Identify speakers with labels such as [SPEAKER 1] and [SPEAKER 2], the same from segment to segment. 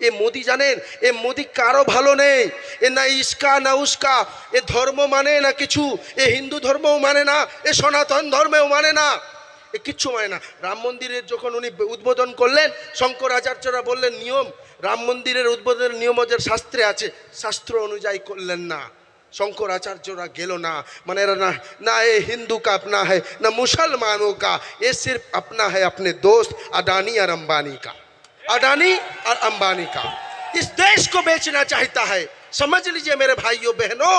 [SPEAKER 1] এ মোদি জানেন এ মোদি কারো ভালো নেই এ না ইস্কা না উস্কা এ ধর্ম মানে না কিছু এ হিন্দু ধর্মও মানে না এ সনাতন ধর্মেও মানে না এ কিচ্ছু মানে না রাম মন্দিরের যখন উনি উদ্বোধন করলেন শঙ্করাচার্যরা বললেন নিয়ম রাম মন্দিরের উদ্বোধনের নিয়ম ওদের শাস্ত্রে আছে শাস্ত্র অনুযায়ী করলেন না शंकराचार्य गेलो ना माने ना ना ये हिंदू का अपना है ना मुसलमानों का ये सिर्फ अपना है अपने दोस्त अडानी और अंबानी का अडानी और अंबानी का इस देश को बेचना चाहता है समझ लीजिए मेरे भाइयों बहनों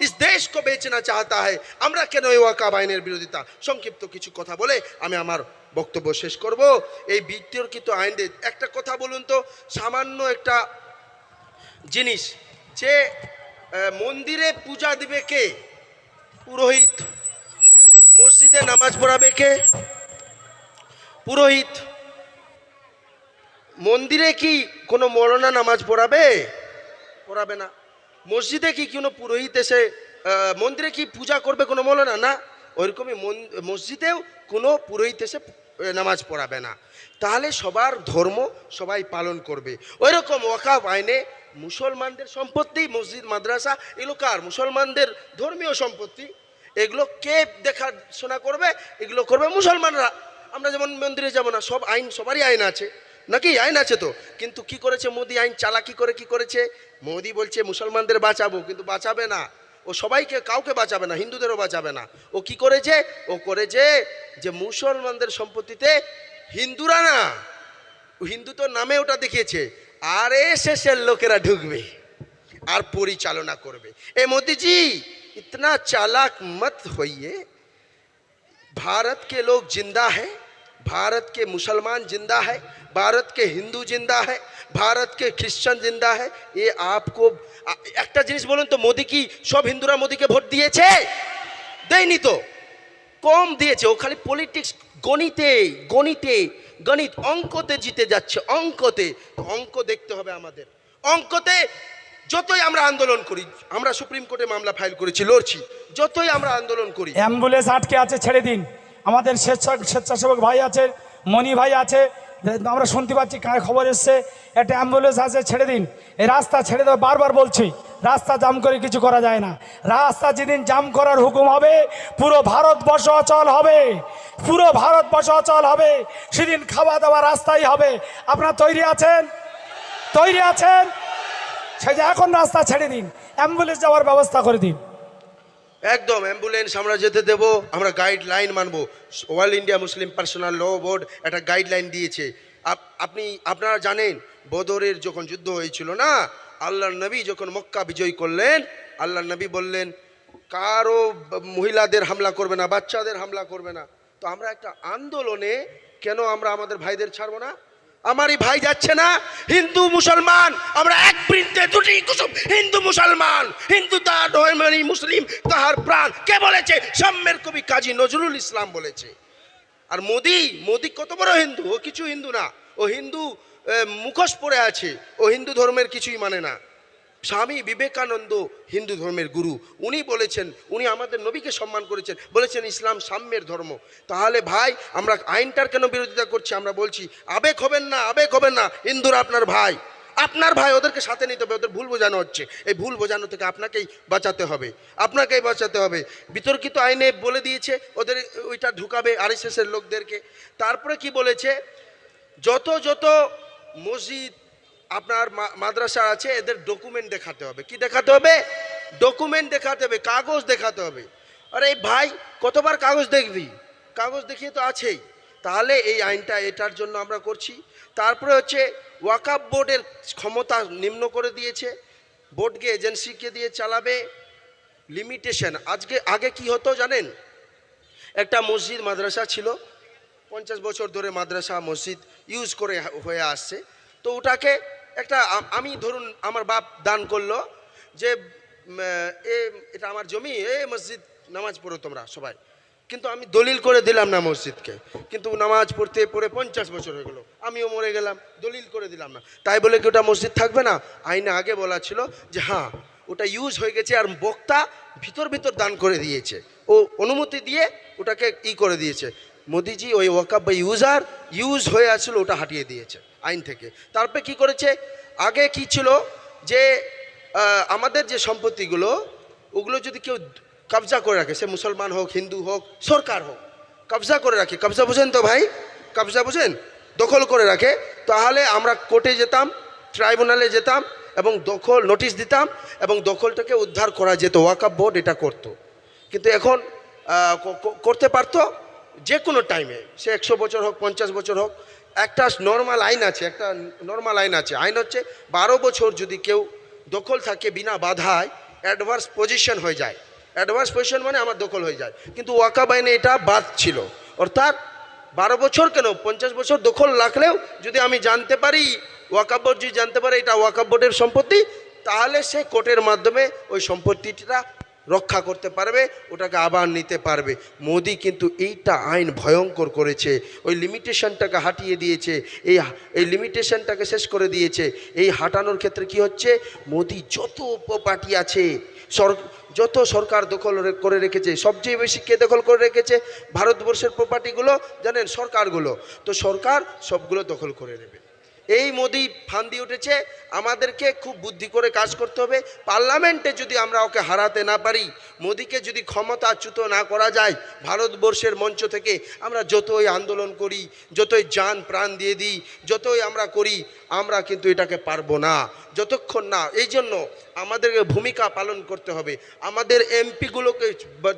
[SPEAKER 1] इस देश को बेचना चाहता है আমরা কেন এই ওয়াকাব আইনের বিরোধিতা সংক্ষিপ্ত কিছু কথা বলে আমি আমার বক্তব্য শেষ করব এই বিতর্কিত আইনের একটা কথা বলুন তো সামান্য একটা জিনিস যে আহ, মন্দিরে পূজা দিবে কে পুরোহিত মসজিদে নামাজ পড়াবে কে পুরোহিত মন্দিরে কি কোনো মরনা নামাজ পড়াবে? পড়াবে না। মসজিদে কি কোনো পুরোহিত এসে মন্দিরে কি পূজা করবে কোনো মৌলানা না, ওইরকমই মসজিদেও কোনো পুরোহিত এসে নামাজ পড়াবে না। তাহলে সবার ধর্ম সবাই পালন করবে। ওই রকম ওয়াকাফ আইনে মুসলমানদের সম্পত্তি, মসজিদ, মাদ্রাসা এগুলো কার মুসলমানদের ধর্মীয় সম্পত্তি, এগুলো কে দেখাশোনা করবে? এগুলো করবে মুসলমানরা। আমরা যেমন মন্দিরে যাব না, সব আইন, সবারই আইন আছে। নাকি আইন আছে তো কিন্তু কি করেছে মোদি আইন চালাকি করে কি করেছে মোদি বলছে মুসলমানদের বাঁচাবো কিন্তু বাঁচাবে না ও সবাইকে কাউকে বাঁচাবে না হিন্দুদেরও বাঁচাবে না ও কি করেছে ও করেছে যে মুসলমানদের সম্পত্তিতে হিন্দুরা না ও হিন্দু তো নামে ওটা দেখিয়েছে আর এসেসের লোকেরা ঢুকবে আর পরিচালনা করবে এ মোদিজি ইতনা চালাক মত হইয়ে भारत के लोग जिंदा है भारत के मुसलमान जिंदा है ভারত কে হিন্দু জিন্দা হ্যাঁ ভারত কে খ্রিস্টান জিন্দা হ্যাঁ এ আপকো একটা জিনিস বলুন তো মোদি কি সব হিন্দুরা মোদিকে ভোট দিয়েছে দেয়নি তো কম দিয়েছে ও খালি পলিটিক্স গণিতে গণিতে গণিত অঙ্কতে জিতে যাচ্ছে অঙ্কতে অঙ্ক দেখতে হবে আমাদের অঙ্কতে যতই আমরা আন্দোলন করি আমরা সুপ্রিম কোর্টে মামলা ফাইল করেছি লড়ছি যতই আমরা আন্দোলন করি
[SPEAKER 2] অ্যাম্বুলেন্স আটকে আছে, ছেড়ে দিন। আমাদের স্বেচ্ছা, স্বেচ্ছাসেবক ভাই আছে, মণি ভাই আছে। আমরা শুনতে পাচ্ছি কার খবর এসছে, একটা অ্যাম্বুলেন্স আছে, ছেড়ে দিন। এই রাস্তা ছেড়ে দেওয়া বারবার বলছি, রাস্তা জাম করে কিছু করা যায় না। রাস্তা যেদিন জাম করার হুকুম হবে, পুরো ভারতবর্ষ অচল হবে। পুরো ভারতবর্ষ অচল হবে। সেদিন খাওয়া দাওয়া রাস্তাই হবে। আপনারা তৈরি আছেন? তৈরি আছেন? সেই যে এখন রাস্তা ছেড়ে দিন অ্যাম্বুলেন্স যাওয়ার ব্যবস্থা করে দিন।
[SPEAKER 1] একদম অ্যাম্বুলেন্স আমরা যেতে দেবো, আমরা গাইডলাইন মানব। All India Muslim personal law board একটা গাইডলাইন দিয়েছে। আপ- আপনি, আপনারা জানেন, বদরের যখন যুদ্ধ হয়েছিল না আল্লাহ নবী যখন মক্কা বিজয় করলেন আল্লাহ নবী বললেন, কারও মহিলাদের হামলা করবে না, বাচ্চাদের হামলা করবে না। তো আমরা একটা আন্দোলনে কেন আমরা আমাদের ভাইদের ছাড়বো না? আমারই ভাই যাচ্ছে না, হিন্দু মুসলমান। আমরা এক বৃন্তে দুটি কুসুম, হিন্দু মুসলমান, হিন্দু তাহার ধর্মানি মুসলিম, তাহার প্রাণ। কে বলেছে? সাম্যের কবি কাজী নজরুল ইসলাম বলেছে। আর মোদি মোদি কত বড় হিন্দু, ও কিছু হিন্দু না। ও হিন্দু মুখোশ পরে আছে, ও হিন্দু ধর্মের কিছুই মানে না। স্বামী বিবেকানন্দ হিন্দু ধর্মের গুরু। উনি বলেছেন, উনি আমাদের নবীকে সম্মান করেছেন। বলেছেন, ইসলাম সাম্যের ধর্ম। তাহলে ভাই, আমরা আইনটার কেন বিরোধিতা করছি? আমরা বলছি, আবেগ হবেন না, আবেগ হবেন না। হিন্দুরা আপনার ভাই। আপনার ভাই ওদেরকে সাথে নিতে হবে, ওদের ভুল বোঝানো হচ্ছে। এই ভুল বোঝানো থেকে আপনাকেই বাঁচাতে হবে। আপনাকেই বাঁচাতে হবে। বিতর্কিত আইনে বলে দিয়েছে, ওদের ওইটা ঢুকাবে আরএসএসের লোকদেরকে। তারপরে কি বলেছে? যত যত মসজিদ আপনার মাদ্রাসা আছে, এদের ডকুমেন্ট দেখাতে হবে। কি দেখাতে হবে? ডকুমেন্ট দেখাতে হবে, কাগজ দেখাতে হবে। আরে ভাই, কতবার কাগজ দেখবি? কাগজ দেখিয়ে তো আছেই। তাহলে এই আইনটা এটার জন্য আমরা করছি। তারপরে হচ্ছে ওয়াকাপ বোর্ডের ক্ষমতা নিম্ন করে দিয়েছে। বোর্ডকে এজেন্সিকে দিয়ে চালাবে। লিমিটেশন আজকে, আগে কি হতো জানেন? একটা মসজিদ, মাদ্রাসা ছিল। পঞ্চাশ বছর ধরে মাদ্রাসা, মসজিদ ইউজ করে হয়ে আসছে। তো ওটাকে একটা আমি ধরুন আমার বাপ দান করল যে এ এটা আমার জমি, এ মসজিদ, নামাজ পড়ো তোমরা সবাই। কিন্তু আমি দলিল করে দিলাম না মসজিদকে। কিন্তু নামাজ পড়তে পড়ে পঞ্চাশ বছর হয়ে গেলো, আমিও মরে গেলাম, দলিল করে দিলাম না। তাই বলে কি ওটা মসজিদ থাকবে না? আইনে আগে বলা ছিল যে হ্যাঁ ওটা ইউজ হয়ে গেছে আর বক্তা ভিতর ভিতর দান করে দিয়েছে। ও অনুমতি দিয়ে ওটাকে ই করে দিয়েছে। মোদিজি ওই ওয়াকাব বা ইউজার ইউজ হয়ে আসছিল ওটা হাটিয়ে দিয়েছে। আইন থেকে। তারপরে কি করেছে? আগে কি ছিল? যে আমাদের যে সম্পত্তিগুলো, ওগুলো যদি কেউ কবজা করে রাখে, সে মুসলমান হোক, হিন্দু হোক, সরকার হোক, কবজা করে রাখে। কবজা বুঝেন তো ভাই? কবজা বুঝেন? দখল করে রাখে। তাহলে আমরা কোর্টে যেতাম, ট্রাইব্যুনালে যেতাম, এবং দখল, নোটিশ দিতাম, এবং দখলটাকে উদ্ধার করা যেত। ওয়াকাপ বোর্ড এটা করতো। কিন্তু এখন করতে পারতো যে কোনো টাইমে সে একশো বছর হোক, পঞ্চাশ বছর হোক একটা নর্মাল আইন আছে, একটা নর্মাল আইন আছে। আইন হচ্ছে বারো বছর যদি কেউ দখল থাকে বিনা বাধায় অ্যাডভান্স পজিশন হয়ে যায়। অ্যাডভান্স পজিশন মানে আমার দখল হয়ে যায়। কিন্তু ওয়াকাব আইনে এটা বাদ ছিল। অর্থাৎ বারো বছর কেন? পঞ্চাশ বছর দখল রাখলেও যদি আমি জানতে পারি, ওয়াকাব বোর্ড যদি জানতে পারে এটা ওয়াকাব বোর্ডের সম্পত্তি, তাহলে সে কোর্টের মাধ্যমে ওই সম্পত্তিটা রক্ষা করতে পারবে, ওটাকে আবার নিতে পারবে। মোদি কিন্তু এইটা আইন ভয়ঙ্কর করেছে। ওই লিমিটেশনটাকে হাটিয়ে দিয়েছে, এই এই লিমিটেশনটাকে শেষ করে দিয়েছে। এই হাঁটানোর ক্ষেত্রে কি হচ্ছে? মোদি যত পার্টি আছে, সর যত সরকার দখল করে রেখেছে, সবচেয়ে বেশি কে দখল করে রেখেছে? ভারতবর্ষের প্রপার্টিগুলো জানেন, সরকারগুলো। তো সরকার সবগুলো দখল করে নেবে। এই মোদি ফান্দি উঠেছে, আমাদেরকে খুব বুদ্ধি করে কাজ করতে হবে। পার্লামেন্টে যদি আমরা ওকে হারাতে না পারি, মোদিকে যদি ক্ষমতাচ্যুত না করা যায়, ভারতবর্ষের মঞ্চ থেকে আমরা যতই আন্দোলন করি, যতই যান প্রাণ দিয়ে দিই, যতই আমরা করি, আমরা কিন্তু এটাকে পারব না। যতক্ষণ না, এই জন্য আমাদেরকে ভূমিকা পালন করতে হবে। আমাদের এমপিগুলোকে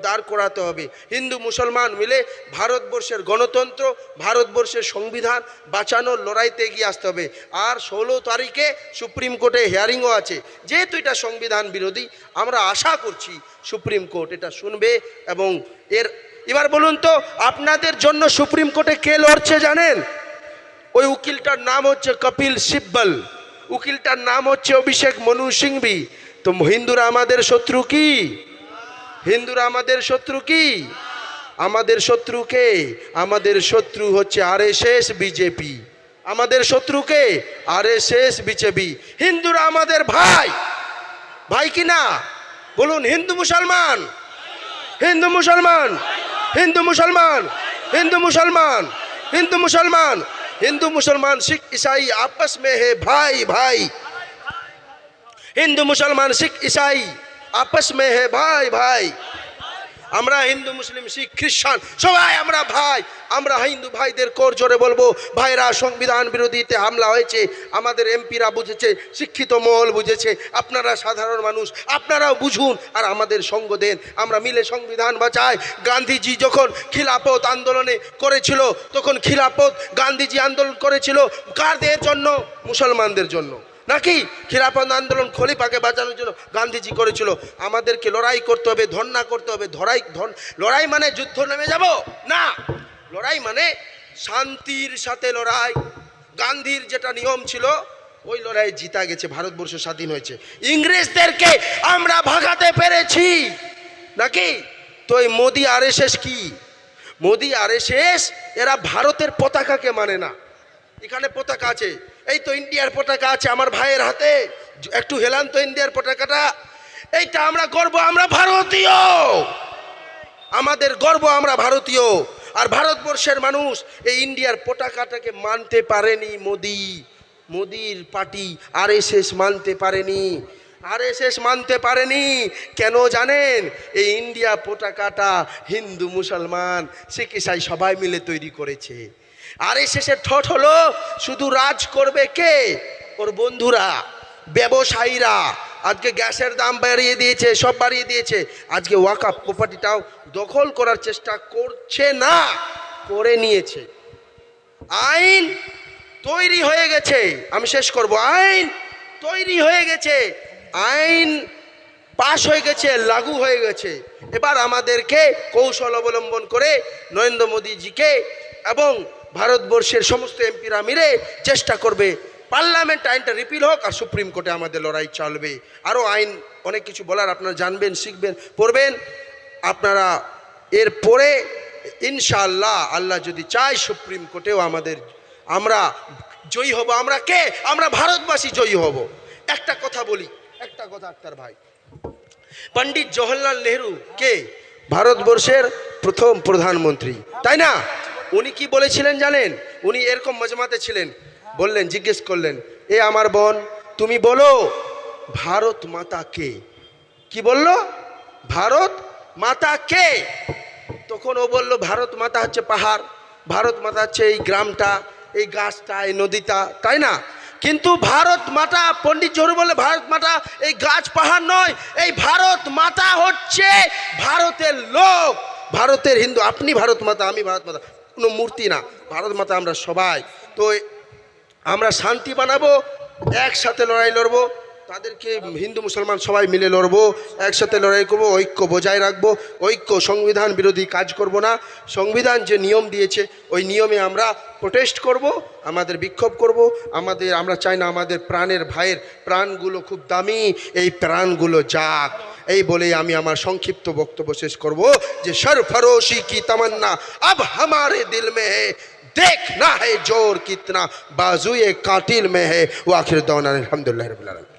[SPEAKER 1] দাঁড় করাতে হবে। হিন্দু, মুসলমান মিলে ভারতবর্ষের গণতন্ত্র, ভারতবর্ষের সংবিধান বাঁচানোর লড়াইতে এগিয়ে আসতে হবে। আর ষোলো তারিখে সুপ্রিম কোর্টে হিয়ারিংও আছে। যেহেতু এটা সংবিধান বিরোধী, আমরা আশা করছি সুপ্রিম কোর্ট এটা শুনবে এবং এর, এবার বলুন তো, আপনাদের জন্য সুপ্রিম কোর্টে কে লড়ছে জানেন? ওই উকিলটার নাম হচ্ছে কপিল সিব্বল। উকিলটার নাম হচ্ছে অভিষেক মনু সিংভি তো হিন্দুরা আমাদের শত্রু কি? হিন্দুরা আমাদের শত্রু কি? আমাদের শত্রুকে আমাদের শত্রু হচ্ছে আরএসএস, বিজেপি। আমাদের শত্রুকে আরএসএস, বিজেপি। হিন্দুরা আমাদের ভাই। ভাই কি না? বলুন, হিন্দু মুসলমান? হিন্দু মুসলমান? হিন্দু মুসলমান? হিন্দু মুসলমান? হিন্দু মুসলমান? हिंदू मुसलमान सिख ईसाई आपस में है भाई भाई हिंदू मुसलमान सिख ईसाई आपस में है भाई भाई আমরা হিন্দু, মুসলিম, শিখ, খ্রিস্টান, সবাই আমরা ভাই। আমরা হিন্দু ভাইদের কোর জোরে বলব। ভাইরা সংবিধান বিরোধীতে হামলা হয়েছে। আমাদের এমপিরা বুঝেছে, শিক্ষিত মহল বুঝেছে। আপনারা সাধারণ মানুষ, আপনারাও বুঝুন আর আমাদের সঙ্গ দেন। আমরা মিলে সংবিধান বাঁচাই। গান্ধীজি যখন খিলাফত আন্দোলনে করেছিল, তখন খিলাফত গান্ধীজি আন্দোলন করেছিল। কারদের জন্য? মুসলমানদের জন্য। নাকি খিলাফত আন্দোলন খলিফাকে বাঁচানোর জন্য গান্ধীজি করেছিল? আমাদেরকে লড়াই করতে হবে, ধর্ণা করতে হবে, ধরাই লড়াই মানে যুদ্ধ নেমে যাব? না! লড়াই মানে শান্তির সাথে লড়াই। গান্ধীর যেটা নিয়ম ছিল, ওই লড়াই জিতা গেছে, ভারতবর্ষ স্বাধীন হয়েছে। ইংরেজদেরকে আমরা ভাগাতে পেরেছি। নাকি? তো এই মোদি আর কি? মোদি আর এরা ভারতের পতাকাকে মানে না। এখানে পতাকা আছে। এই তো ইন্ডিয়ার পতাকা আছে আমার ভাইয়ের হাতে। একটু হেলান তো ইন্ডিয়ার পতাকাটা। এইটা আমরা গর্ব, আমরা ভারতীয়। আমাদের গর্ব, আমরা ভারতীয়। আর ভারতবর্ষের মানুষ এই ইন্ডিয়ার পতাকাটাকে মানতে পারেনি মোদি। মোদির পার্টি আর মানতে পারেনি। আরএসএস মানতে পারেনি। কেন জানেন? এই ইন্ডিয়া পতাকাটা হিন্দু, মুসলমান ইসাই সবাই মিলে তৈরি করেছে। আর এই শেষের ঠট হলো, শুধু রাজ করবে কে? ওর বন্ধুরা, ব্যবসায়ীরা। আজকে গ্যাসের দাম বাড়িয়ে দিয়েছে, সব বাড়িয়ে দিয়েছে। আজকে ওয়াকাপ প্রপার্টিটাও দখল করার চেষ্টা করছে না, করে নিয়েছে। আইন তৈরি হয়ে গেছে। আমি শেষ করব। আইন তৈরি হয়ে গেছে। আইন পাশ হয়ে গেছে, লাগু হয়ে গেছে। এবার আমাদেরকে কৌশল অবলম্বন করে নরেন্দ্র মোদীজিকে এবং ভারতবর্ষের সমস্ত এমপিরা মিলে চেষ্টা করবে। পার্লামেন্ট আইনটা রিপিল হোক আর সুপ্রিম কোর্টে আমাদের লড়াই চলবে। আরও আইন, অনেক কিছু বলার আপনারা জানবেন, শিখবেন, পড়বেন। আপনারা এর পরে ইনশাআল্লাহ আল্লাহ যদি চায় সুপ্রিম কোর্টেও আমাদের, আমরা জয়ী হব। আমরা কে? আমরা ভারতবাসী জয়ী হব। একটা কথা বলি, একটা কথা আক্তার ভাই। পণ্ডিত জওহরলাল নেহরু কে? ভারতবর্ষের প্রথম প্রধানমন্ত্রী, তাই না? উনি কি বলেছিলেন জানেন? উনি এরকম মজমাতে ছিলেন। বললেন, জিজ্ঞেস করলেন, এ আমার বোন, তুমি বলো, ভারত মাতা কে? কি বলল? ভারত মাতা কে? তখন ও বলল, ভারত মাতা হচ্ছে পাহাড়, ভারত মাতা হচ্ছে এই গ্রামটা, এই গাছটা, এই নদীটা, তাই না? কিন্তু ভারত মাতা, পণ্ডিত জহরু বলে ভারত মাতা এই গাছ পাহাড় নয়, এই ভারত মাতা হচ্ছে ভারতের লোক, ভারতের হিন্দু, আপনি ভারত মাতা, আমি ভারত মাতা। কোনো মূর্তি না। ভারত মাতা আমরা সবাই। তো আমরা শান্তি বানাবো, একসাথে লড়াই লড়বো, তাদেরকে হিন্দু, মুসলমান সবাই মিলে লড়বো, একসাথে লড়াই করব, ঐক্য বজায় রাখব, ঐক্য সংবিধান বিরোধী কাজ করব না। সংবিধান যে নিয়ম দিয়েছে, ওই নিয়মে আমরা প্রোটেস্ট করব, আমাদের বিক্ষোভ করব, আমাদের, আমরা চাই না আমাদের প্রাণের ভাইয়ের প্রাণগুলো খুব দামি, এই প্রাণগুলো যাক। এই বলে আমি আমার সংক্ষিপ্ত বক্তব্য শেষ করব, যে সরফরোশি কি তামান্না, আব হামারে দিল মে হে দেখনা হে জোর কিতনা, বাজুয়ে কাটিল মে হে, ও আখির দৌনান আলহামদুলিল্লাহ রবিল্লা